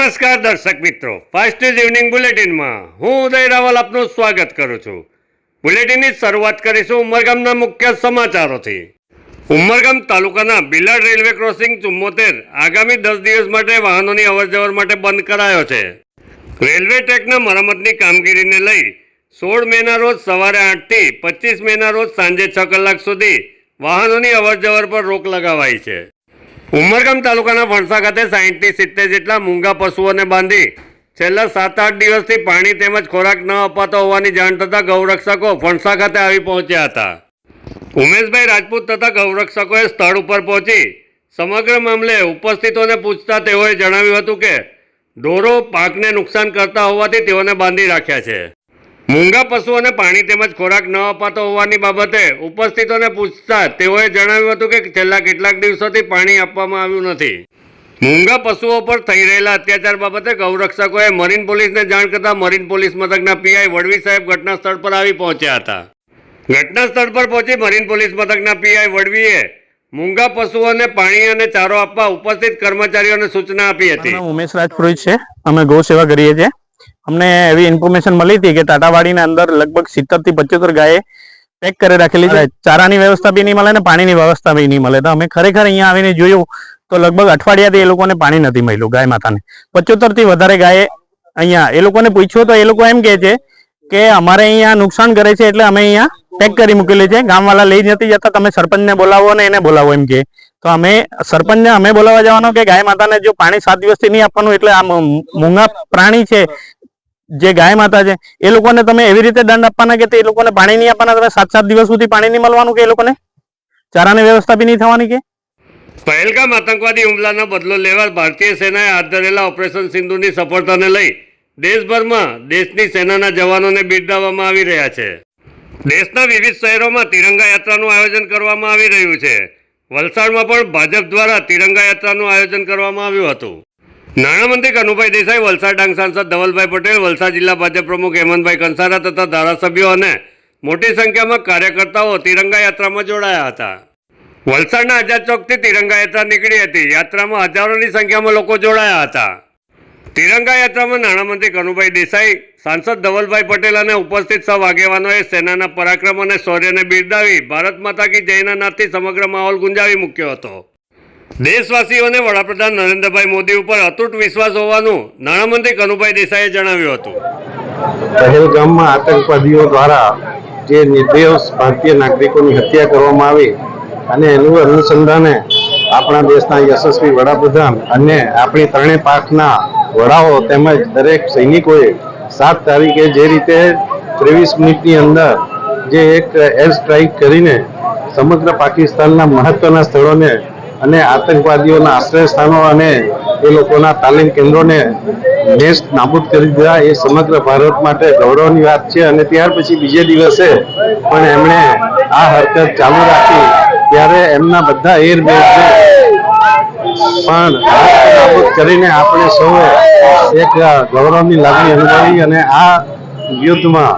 નમસ્કાર દર્શક મિત્રો. ફાસ્ટ ઇવનિંગ બુલેટિનમાં હું ઉદય રાવલ આપનું સ્વાગત કરું છું. બુલેટિનની શરૂઆત કરીશું ઉમરગામના મુખ્ય સમાચારોથી. ઉમરગામ તાલુકાના બિલાડ રેલવે ક્રોસિંગ ચુમ્મોતેર આગામી દસ દિવસ માટે વાહનોની અવરજવર માટે બંધ કરાયો છે. રેલવે ટ્રેકના મરામતની કામગીરીને લઈ સોળ મેના રોજ સવારે આઠથી પચીસ મેના રોજ સાંજે છ કલાક સુધી વાહનોની અવરજવર પર રોક લગાવાઈ છે. ઉમરગામ તાલુકાના વણસા ખાતે સાહીઠથી સિત્તેર જેટલા મૂંગા પશુઓને બાંધી છેલ્લા સાત આઠ દિવસથી પાણી તેમજ ખોરાક ન અપાતો હોવાની જાણ થતાં ગૌરક્ષકો ફણસા ખાતે આવી પહોંચ્યા હતા. ઉમેશભાઈ રાજપૂત તથા ગૌરક્ષકોએ સ્થળ ઉપર પહોંચી સમગ્ર મામલે ઉપસ્થિતોને પૂછતા તેઓએ જણાવ્યું હતું કે ઢોરો પાકને નુકસાન કરતા હોવાથી તેઓને બાંધી રાખ્યા છે. મૂંગા પશુઓને પાણી તેમજ ખોરાક ન અપાતો હોવાની બાબતે ઉપસ્થિતોને પૂછતા તેઓએ જણાવ્યું હતું કે છેલ્લા કેટલાક દિવસોથી પાણી આપવામાં આવ્યું નથી. મૂંગા પશુઓ પર થઈ રહેલા અત્યાચાર બાબતે ગૌરક્ષકોએ મરીન પોલીસને જાણ કરતા મરીન પોલીસ મથકના પીઆઈ વડવી સાહેબ ઘટના સ્થળ પર આવી પહોંચ્યા હતા. ઘટના સ્થળ પર પહોંચી મરીન પોલીસ મથકના પીઆઈ વડવીએ મૂંગા પશુઓને પાણી અને ચારો આપવા ઉપસ્થિત કર્મચારીઓને સૂચના આપી હતી. ઉમેશ રાજપુરોહિત છે. અમે ગૌ સેવા કરીએ છીએ. અમને એવી ઇન્ફોર્મેશન મળી હતી કે ટાટાવાડીના અંદર લગભગ સિત્તેરથી પચોતર ગાયે પેક કરી રાખેલી છે. ચારાની વ્યવસ્થા બી નહીં મળે ને પાણીની વ્યવસ્થા બી નહીં મળે. તો અમે ખરેખર અહીંયા આવીને જોયું તો લગભગ અઠવાડિયાથી એ લોકોને પાણી નથી મળ્યું ગાય માતાને. પચોતેરથી વધારે ગાયે અહીંયા એ લોકોને પૂછ્યું તો એ લોકો એમ કહે છે કે અમારે અહીંયા નુકસાન કરે છે એટલે અમે અહીંયા પેક કરી મૂકેલી છે. ગામવાળા લઈ નથી જતા તમે સરપંચને બોલાવો ને એને બોલાવો એમ કે તો અમે સરપંચને અમે બોલાવવા જવાનો કે ગાય માતાને જો પાણી સાત દિવસથી નહીં આપવાનું એટલે આ મૂંગા પ્રાણી છે જે ગાય માતા છે, એ લોકોને તમે એવી રીતે દંડ આપવાના કે તે લોકોને પાણી નહીં આપવાના? તમે સાત સાત દિવસ સુધી પાણી નહીં મળવાનું કે એ લોકોને? ચારાની વ્યવસ્થા બી નહીં થવાની કે? પહેલગામ આતંકવાદી હુમલાનો બદલો લેવા ભારતીય સેનાએ હાથ ધરેલા ઓપરેશન સિંધુની સફળતાને લઈ દેશભરમાં દેશની સેનાના જવાનોને બિરદાવવામાં આવી રહ્યા છે. દેશના વિવિધ શહેરોમાં તિરંગા યાત્રાનું આયોજન કરવામાં આવી રહ્યું છે. વલસાડમાં પણ ભાજપ દ્વારા તિરંગા યાત્રાનું આયોજન કરવામાં આવ્યું હતું. નાણામંત્રી કનુભાઈ દેસાઈ, વલસાડ ડાંગ સાંસદ ધવલભાઈ પટેલ, વલસાડ જિલ્લા ભાજપ પ્રમુખ હેમંતભાઈ કંસારા તથા ધારાસભ્યો અને મોટી સંખ્યામાં કાર્યકર્તાઓ તિરંગા યાત્રામાં જોડાયા હતા. વલસાડના આઝાદ ચોકથી તિરંગા યાત્રા નીકળી હતી. યાત્રામાં હજારોની સંખ્યામાં લોકો જોડાયા હતા. તિરંગા યાત્રામાં નાણામંત્રી કનુભાઈ દેસાઈ, સાંસદ ધવલભાઈ પટેલ અને ઉપસ્થિત સૌ આગેવાનોએ સેનાના પરાક્રમ અને શૌર્યને બિરદાવી ભારત માતા કી જયના નાદથી સમગ્ર માહોલ ગુંજાવી મૂક્યો હતો. દેશવાસીઓને વડાપ્રધાન નરેન્દ્રભાઈ મોદી ઉપર અતૂટ વિશ્વાસ હોવાનું નાણામંત્રી કનુભાઈ દેસાઈએ જણાવ્યું હતું. પહેલગામમાં આતંકવાદીઓ દ્વારા જે નિર્દોષ ભારતીય નાગરિકોની હત્યા કરવામાં આવી અને એનું અનુસંધાને આપણા દેશના યશસ્વી વડાપ્રધાન અને આપણી ત્રણેય પાંખના વડાઓ તેમજ દરેક સૈનિકોએ સાત તારીખે જે રીતે ત્રેવીસ મિનિટની અંદર જે એક એર સ્ટ્રાઇક કરીને સમગ્ર પાકિસ્તાનના મહત્વના સ્થળોને અને આતંકવાદીઓના આશ્રય સ્થાનો અને એ લોકોના તાલીમ કેન્દ્રોને નેસ્ત નાબૂદ કરી દીધા. એ સમગ્ર ભારત માટે ગૌરવની વાત છે અને ત્યાર પછી બીજે દિવસે પણ એમણે આ હરકત ચાલુ રાખી. ત્યારે એમના બધા એર પણ નાબૂદ કરીને આપણે સૌએ એક ગૌરવની લાગણી અનુભવી અને આ યુદ્ધમાં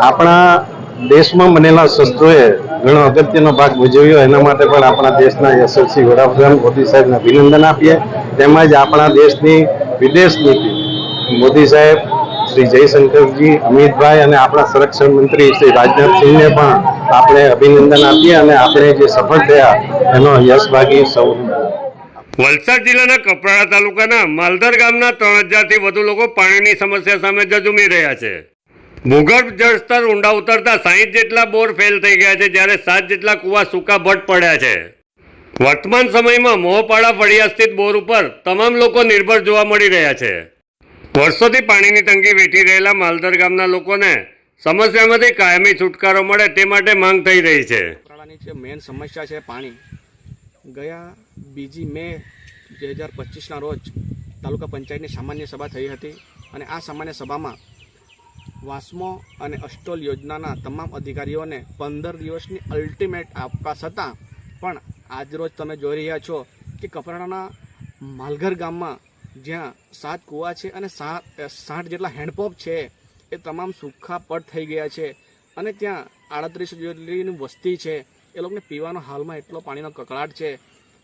આપણા દેશમાં બનેલા શસ્ત્રોએ ઘણો અગત્યનો ભાગ ભજવ્યો. એના માટે પણ આપણા દેશના યશસ્વી વડાપ્રધાન મોદી સાહેબને અભિનંદન આપીએ. તેમજ આપણા દેશની વિદેશ નીતિ. મોદી સાહેબ, શ્રી જયશંકરજી, અમિતભાઈ અને આપણા સંરક્ષણ મંત્રી શ્રી રાજનાથસિંહને પણ આપણે અભિનંદન આપીએ અને આપણે જે સફળ થયા એનો યશભાગી સૌ વલસાડ જિલ્લાના કપરાડા તાલુકાના માલધર ગામના ત્રણ હજારથી વધુ લોકો પાણીની સમસ્યા સામે જજુમી રહ્યા છે. ભૂગર્ભ જળસ્તર ઊંડા ઉતરતા સાહીઠ જેટલા બોર ફેલ થઈ ગયા છે, જ્યારે સાત જેટલા કુવા સૂકા ભટ પડ્યા છે. વર્તમાન સમયમાં મોહપાડા ફળિયા સ્થિત બોર ઉપર તમામ લોકો નિર્ભર જોવા મળી રહ્યા છે. વર્ષોથી પાણીની તંગી વેઠી રહેલા માલધર ગામના લોકોને સમસ્યામાંથી કાયમી છુટકારો મળે તે માટે માંગ થઈ રહી છે. મેન સમસ્યા છે પાણી. ગયા બીજી મે બે હજાર પચીસના રોજ તાલુકા પંચાયતની સામાન્ય સભા થઈ હતી અને આ સામાન્ય સભામાં વાસ્મો અને અસ્ટોલ યોજનાના તમામ અધિકારીઓને પંદર દિવસની અલ્ટિમેટ આપવા છતાં પણ આજરોજ તમે જોઈ રહ્યા છો કે કપરાણાના માલઘર ગામમાં જ્યાં સાત કૂવા છે અને સાત સાઠ જેટલા હેન્ડપંપ છે, એ તમામ સૂખા પડ થઈ ગયા છે અને ત્યાં આડત્રીસ જેટલીની વસ્તી છે. એ લોકોને પીવાનો હાલમાં એટલો પાણીનો કકળાટ છે.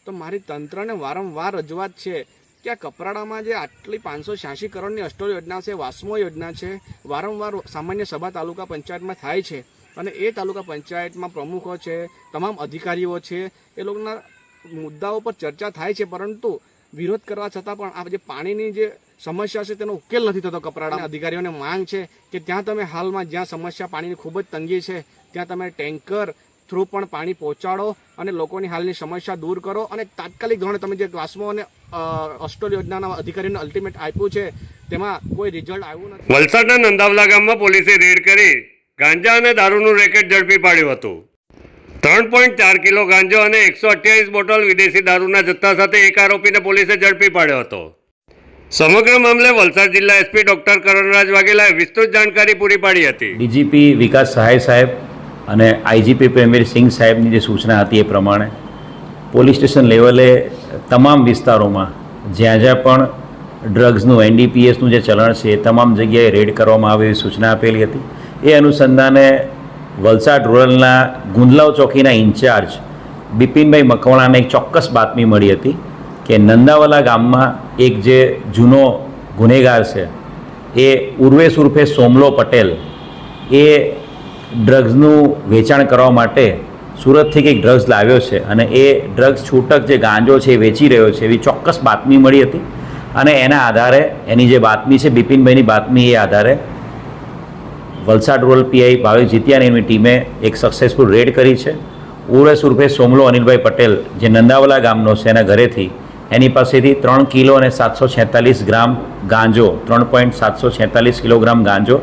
તો મારી તંત્રને વારંવાર રજૂઆત છે કે આ કપરાડામાં જે આટલી પાંચસો છ્યાસી કરોડની અસ્ટોલ યોજના છે, વાસમો યોજના છે, વારંવાર સામાન્ય સભા તાલુકા પંચાયતમાં થાય છે અને એ તાલુકા પંચાયતમાં પ્રમુખો છે, તમામ અધિકારીઓ છે, એ લોકોના મુદ્દાઓ પર ચર્ચા થાય છે, પરંતુ વિરોધ કરવા છતાં પણ આ જે પાણીની જે સમસ્યા છે, તેનો ઉકેલ નથી થતો કપરાડા અધિકારીઓને માંગ છે કે ત્યાં તમે હાલમાં જ્યાં સમસ્યા પાણીની ખૂબ જ તંગી છે, ત્યાં તમે ટેન્કર થ્રુ પણ પાણી પહોંચાડો અને લોકોની હાલની સમસ્યા દૂર કરો. અને તાત્કાલિક ધોરણે તમે જે વાસ્મો અને અસ્ટોલ યોજનાના અધિકારીને અલ્ટિમેટ આપ્યું છે તેમાં કોઈ રિઝલ્ટ આવ્યું નથી. વલસાડના નંદાવલા ગામમાં પોલીસે રેડ કરી ગાંજા અને દારૂનું રેકેટ ઝડપી પાડ્યું હતું. ત્રણ પોઈન્ટ ચાર કિલો ગાંજો અને એકસો અઠ્યાવીસ બોટલ વિદેશી દારૂના જથ્થા સાથે એક આરોપીને પોલીસે ઝડપી પાડ્યો હતો. સમગ્ર મામલે વલસાડ જિલ્લા એસપી ડોક્ટર કરણરાજ વાઘેલાએ વિસ્તૃત જાણકારી પૂરી પાડી હતી. ડીજીપી વિકાસ સહાય સાહેબ અને આઈજીપી પ્રેમવીર સિંહ સાહેબની જે સૂચના હતી એ પ્રમાણે પોલીસ સ્ટેશન લેવલે તમામ વિસ્તારોમાં જ્યાં જ્યાં પણ ડ્રગ્સનું, એનડીપીએસનું જે ચલણ છે એ તમામ જગ્યાએ રેડ કરવામાં આવે એવી સૂચના આપેલી હતી. એ અનુસંધાને વલસાડ રૂરલના ગુંદલાવ ચોકીના ઇન્ચાર્જ બિપિનભાઈ મકવાણાને એક ચોક્કસ બાતમી મળી હતી કે નંદાવાલા ગામમાં એક જે જૂનો ગુનેગાર છે એ ઉર્વેશ ઉર્ફે સોમલો પટેલ એ ડ્રગ્સનું વેચાણ કરવા માટે સુરતથી કંઈક ડ્રગ્સ લાવ્યો છે અને એ ડ્રગ્સ છૂટક જે ગાંજો છે એ વેચી રહ્યો છે એવી ચોક્કસ બાતમી મળી હતી. અને એના આધારે એની જે બાતમી છે, બિપિનભાઈની બાતમી એ આધારે વલસાડ રૂરલ પીઆઈ ભાવેશ જીતિયાની એની ટીમે એક સક્સેસફુલ રેડ કરી છે. ઉર્વેશ ઉર્ફે સોમલો અનિલભાઈ પટેલ, જે નંદાવલા ગામનો છે એના ઘરેથી, એની પાસેથી ત્રણ કિલો અને સાતસો છેતાલીસ ગ્રામ ગાંજો, ત્રણ પોઈન્ટ સાતસો છેતાલીસ કિલોગ્રામ ગાંજો,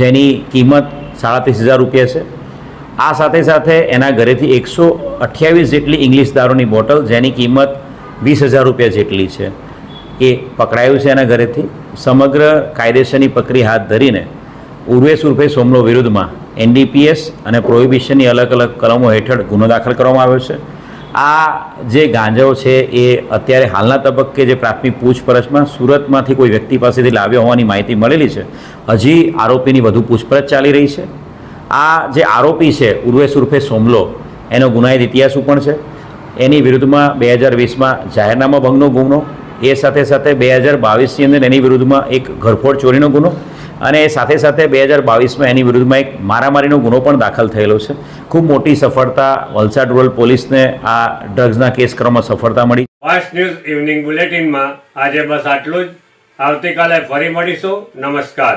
જેની કિંમત સાડત્રીસ હજાર રૂપિયા છે. આ સાથે સાથે એના ઘરેથી એકસો અઠ્યાવીસ જેટલી ઇંગ્લિશ દારૂની બોટલ, જેની કિંમત વીસ હજાર રૂપિયા જેટલી છે, એ પકડાયું છે એના ઘરેથી. સમગ્ર કાયદેસરની પ્રક્રિયા હાથ ધરીને ઉર્વેશ ઉર્ફે સોમલો વિરુદ્ધમાં એનડીપીએસ અને પ્રોહિબિશનની અલગ અલગ કલમો હેઠળ ગુનો દાખલ કરવામાં આવ્યો છે. આ જે ગાંજો છે એ અત્યારે હાલના તબક્કે જે પ્રાથમિક પૂછપરછમાં સુરતમાંથી કોઈ વ્યક્તિ પાસેથી લાવ્યો હોવાની માહિતી મળેલી છે. હજી આરોપીની વધુ પૂછપરછ ચાલી રહી છે. આ જે આરોપી છે ઉર્વેશ ઉર્ફે સોમલો, એનો ગુનાહિત ઇતિહાસ પણ છે? એની વિરુદ્ધમાં બે હજાર વીસમાં જાહેરનામા ભંગનો ગુનો, એ સાથે સાથે બે હજાર બાવીસની અંદર એની વિરુદ્ધમાં એક ઘરફોડ ચોરીનો ગુનો અને સાથે સાથે બે હજાર બાવીસમાં એની વિરુદ્ધમાં એક મારામારીનો ગુનો પણ દાખલ થયેલો છે. ખૂબ મોટી સફળતા વલસાડ રૂરલ પોલીસને આ ડ્રગ્સના કેસ ક્રમમાં સફળતા મળી. ફાસ્ટ ન્યૂઝ ઇવનિંગ બુલેટિનમાં આજે બસ આટલું જ. આવતીકાલે ફરી મળીશું. નમસ્કાર.